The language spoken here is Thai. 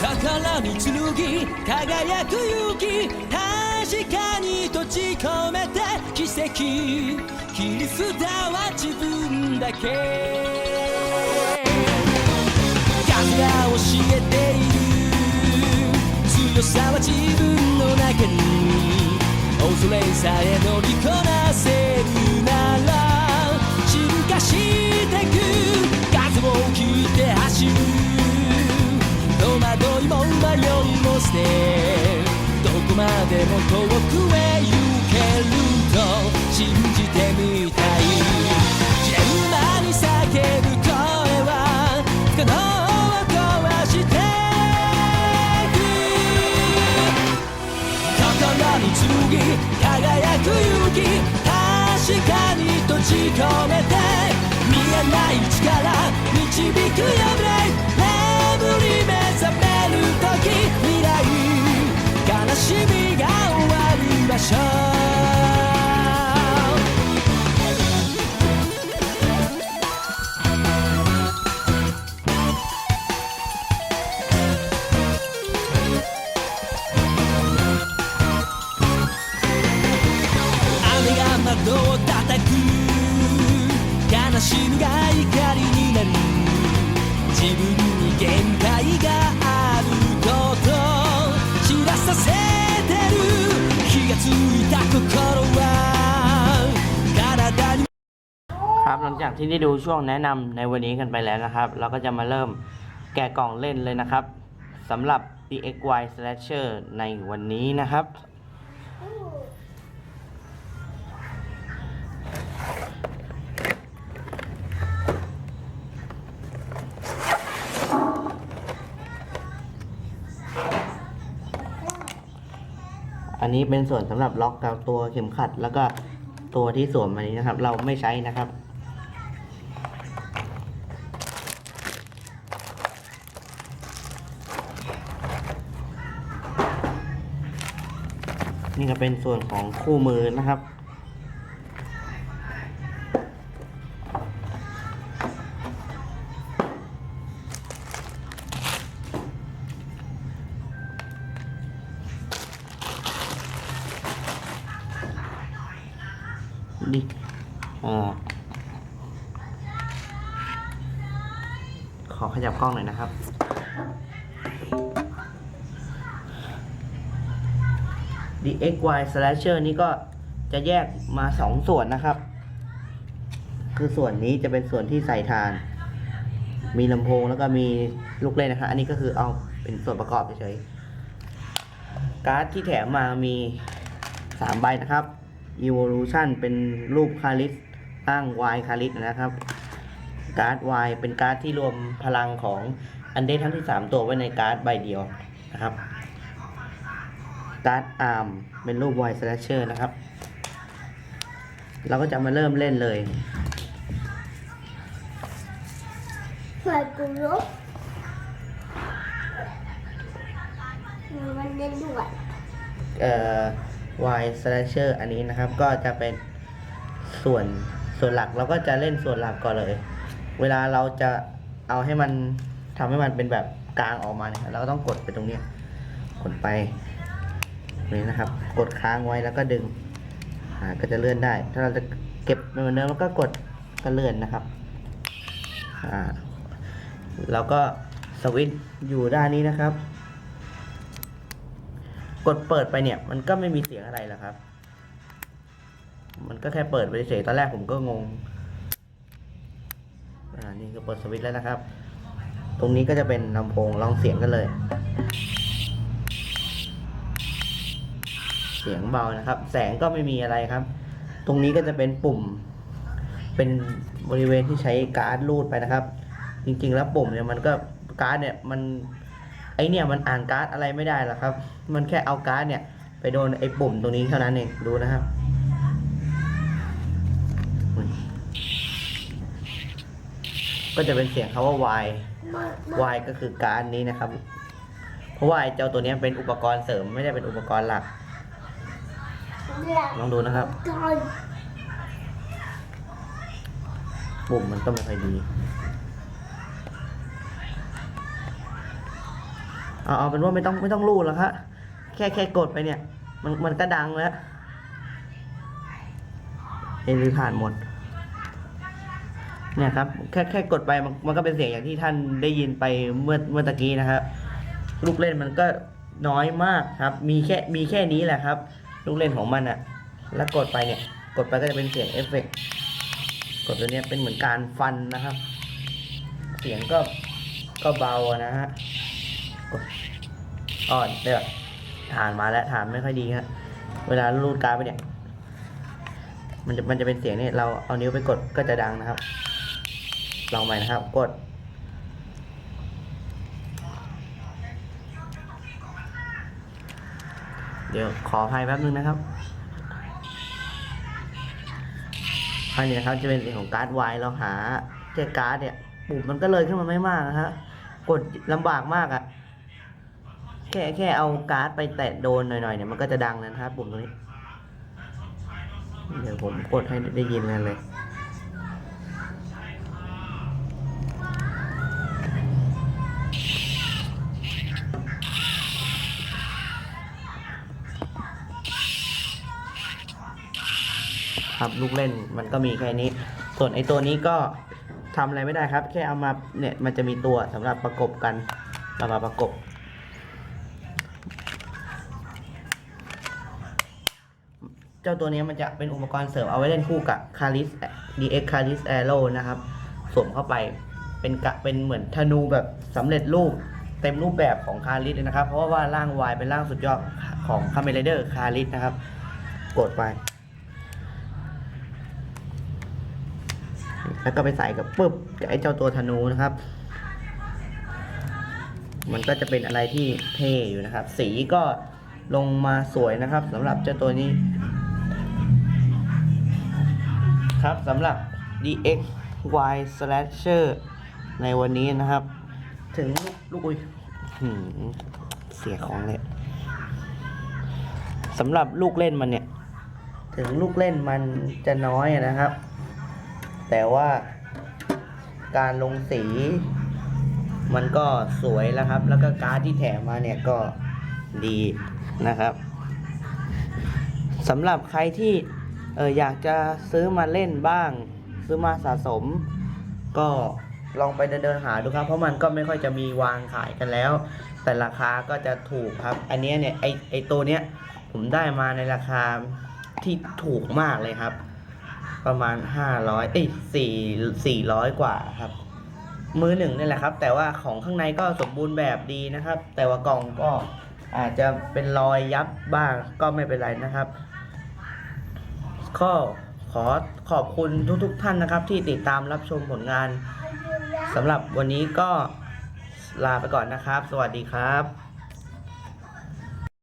心に紡ぎ輝く勇気確かに閉じ込めて奇跡切り捨ては自分だけ風が教えている強さは自分の中に恐れさえ乗りこなせいも捨てどこまでも遠くへ行けると信じてみたい。ジレンマに叫ぶ声は不可能を壊してく。心に紡ぎ輝く勇気確かに閉じ込めて見えない力導くよ日々が終わる場所 หลังจากที่ได้ดูช่วงแนะนำในวันนี้กันไปแล้วนะครับ เราก็จะมาเริ่มแกะกล่องเล่นเลยนะครับสำหรับ DXY Slasher ในวันนี้นะครับ อันนี้เป็นส่วนสำหรับล็อกกับตัวเข็มขัดแล้วก็ตัวที่สวมอันนี้นะครับ เราไม่ใช้นะครับ นี่ก็เป็นส่วนของคู่มือนะครับ นี่อ่าขอขยับกล้องหน่อยนะครับ DXY Slasher นี่ก็จะแยกมาสองส่วนนะครับ คือส่วนนี้จะเป็นส่วนที่ใส่ฐาน มีลำโพงแล้วก็มีลูกเล่นนะครับอันนี้ก็คือเอาเป็นส่วนประกอบเฉยๆการ์ดที่แถมมามีสามใบนะครับ Evolution เป็นรูปคาริสตั้ง Y คาริสนะครับการ์ด Y เป็นการ์ดที่รวมพลังของอันเดทั้งที่ 3 ตัวไว้ในการ์ดใบเดียวนะครับ การ์ด ARM เป็นรูป Y Slasher นะครับ เราก็จะมาเริ่มเล่นเลยใส่กุลบมันเล่นด้วยเอ่อ Y Slasher อันนี้นะครับก็จะเป็นส่วนส่วนหลักเราก็จะเล่นส่วนหลักก่อนเลย เวลาเราจะเอาให้มันทำให้มันเป็นแบบกลางออกมาเนี่ยเราก็ต้องกดไปตรงเนี้ยกดไป นี่นะครับ กดค้างไว้แล้วก็ดึงก็จะเลื่อนได้ ถ้าเราจะเก็บมันเหมือนเดิมแล้วก็กดก็เลื่อนนะครับอ่าแล้วก็สวิตช์อยู่ด้านนี้นะครับ กดเปิดไปเนี่ย มันก็ไม่มีเสียงอะไรหรอกครับ มันก็แค่เปิดไปเฉยตอนแรกผมก็งงอ่านี่ก็เปิดสวิตช์แล้วนะครับ ตรงนี้ก็จะเป็นลำโพงลองเสียงกันเลย เสียงเบานะครับ แสงก็ไม่มีอะไรครับ ตรงนี้ก็จะเป็นปุ่ม เป็นบริเวณที่ใช้การ์ดรูดไปนะครับ จริงๆแล้วปุ่มเนี่ยมันก็การ์ดเนี่ยมันไอเนี่ยมันอ่านการ์ดอะไรไม่ได้หรอกครับ มันแค่เอาการ์ดเนี่ย ไปโดนไอปุ่มตรงนี้เท่านั้นเองดูนะครับก็จะเป็นเสียงคำว่า Y มา Y ก็คือการ์ดนี้นะครับ เพราะว่าไอเจ้าตัวนี้เป็นอุปกรณ์เสริมไม่ได้เป็นอุปกรณ์หลัก ลองดูนะครับ ปุ่มมันก็ไม่ค่อยดี เอาเอาเป็นว่าไม่ต้องไม่ต้องรูดแล้วครับแค่แค่กดไปเนี่ย มันมันก็ดังแล้ว เอยหรือผ่านหมด เนี่ยครับ แค่แค่กดไปมันมันก็เป็นเสียงอย่างที่ท่านได้ยินไปเมื่อเมื่อตะกี้นะครับ ลูกเล่นมันก็น้อยมากครับ มีแค่มีแค่นี้แหละครับ ลูกเล่นของมันอะแล้วกดไปเนี่ย กดไปก็จะเป็นเสียงเอฟเฟกต์กดตัวเนี้ยเป็นเหมือนการฟันนะครับ เสียงก็ก็เบานะฮะกดอ่อนเดี๋ยวฐานมาแล้วฐานไม่ค่อยดีครับเวลารูดการไปเนี่ย มันจะมันจะเป็นเสียงนี่เราเอานิ้วไปกดก็จะดังนะครับ ลองใหม่นะครับ กด เดี๋ยวขออภัยแป๊บนึงนะครับอันนี้นะครับจะเป็นเสียงของการ์ดไวเราหาแค่การ์ดเนี่ยปุ่มมันก็เลยขึ้นมาไม่มากนะฮะกดลำบากมากอะ่ะแค่แค่เอาการ์ดไปแตะโดนหน่อยๆเนี่ยมันก็จะดังนะครับปุ่มตรงนี้ เดี๋ยวผมกดให้ได้ยินกันเลย ครับลูกเล่นมันก็มีแค่นี้ ส่วนไอตัวนี้ก็ทำอะไรไม่ได้ครับ แค่เอามาเนี่ยมันจะมีตัวสำหรับประกบกันเรามาประกบ เจ้าตัวนี้มันจะเป็นอุปกรณ์เสริมเอาไว้เล่นคู่กับ Caris DX Caris Arrow นะครับสวมเข้าไปเป็นกะเป็นเหมือนธนูแบบสำเร็จรูปเต็มรูปแบบของ Caris เลยนะครับ เพราะว่าร่างวายเป็นร่างสุดยอดของ Kamen Rider Caris นะครับ กดไป แล้วก็ไปใส่กับปึ๊บกับไอ้เจ้าตัวธนูนะครับ มันก็จะเป็นอะไรที่เท่อยู่นะครับ สีก็ลงมาสวยนะครับสำหรับเจ้าตัวนี้ ครับสำหรับ DXY Slasher ในวันนี้นะครับ ถึงลูกอุ้ยเสียของเลยสำหรับลูกเล่นมันเนี่ย ถึงลูกเล่นมันจะน้อยนะครับ แต่ว่าการลงสีมันก็สวยแล้วครับ แล้วก็การ์ดที่แถมมาเนี่ยก็ดีนะครับสำหรับใครที่เอออยากจะซื้อมาเล่นบ้าง ซื้อมาสะสม ก็ลองไปเดินหาดูครับ เพราะมันก็ไม่ค่อยจะมีวางขายกันแล้ว แต่ราคาก็จะถูกครับ อันนี้เนี่ยไอไอตัวเนี้ยผมได้มาในราคาที่ถูกมากเลยครับ ประมาณ500เอ้ย4 400กว่าครับ มือหนึ่งนี่แหละครับ แต่ว่าของข้างในก็สมบูรณ์แบบดีนะครับ แต่ว่ากล่องก็อาจจะเป็นรอยยับบ้างก็ไม่เป็นไรนะครับก็ขอขอบคุณทุกๆทท่านนะครับ ที่ติดตามรับชมผลงานสำหรับวันนี้ก็ลาไปก่อนนะครับ สวัสดีครับ